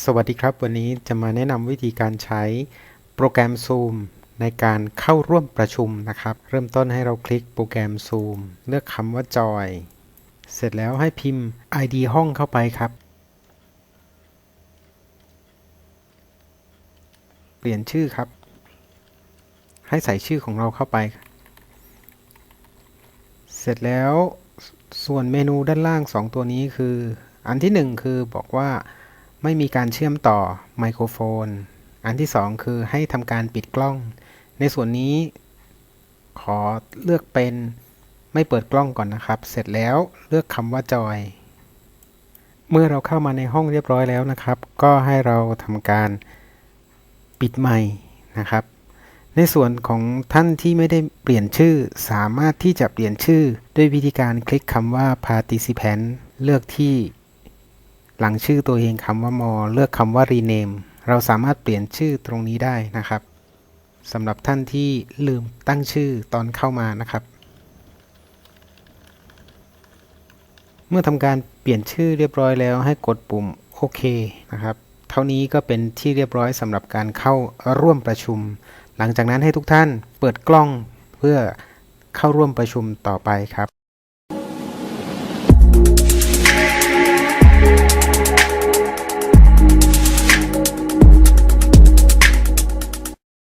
สวัสดีครับวันนี้จะมาแนะนำวิธีการใช้โปรแกรม Zoom ในการเข้าร่วมประชุมนะครับ เริ่มต้นให้เราคลิกโปรแกรม Zoom เลือกคำว่า Join เสร็จแล้วให้พิมพ์ ID ห้องเข้าไปครับ เปลี่ยนชื่อครับ ให้ใส่ชื่อของเราเข้าไป เสร็จแล้วส่วนเมนูด้านล่าง 2 ตัวนี้คือ อันที่ 1 คือบอกว่า ไม่มีการเชื่อมต่อไมโครโฟน อันที่ 2 คือให้ทำการปิดกล้อง ในส่วนนี้ขอเลือกเป็นไม่เปิดกล้องก่อนนะครับ เสร็จแล้วเลือกคำว่าจอย เมื่อเราเข้ามาในห้องเรียบร้อยแล้วนะครับ ก็ให้เราทำการปิดไมค์นะครับ ในส่วนของท่านที่ไม่ได้เปลี่ยนชื่อ สามารถที่จะเปลี่ยนชื่อ ด้วยวิธีการคลิกคำว่า participant เลือกที่ หลังชื่อตัวเองคำว่า more เลือกคำว่า rename เราสามารถเปลี่ยนชื่อตรงนี้ได้นะครับสำหรับท่านที่ลืมตั้งชื่อตอนเข้ามานะครับ เมื่อทำการเปลี่ยนชื่อเรียบร้อยแล้วให้กดปุ่มโอเคนะครับ เท่านี้ก็เป็นที่เรียบร้อยสำหรับการเข้าร่วมประชุม หลังจากนั้นให้ทุกท่านเปิดกล้องเพื่อเข้าร่วมประชุมต่อไปครับ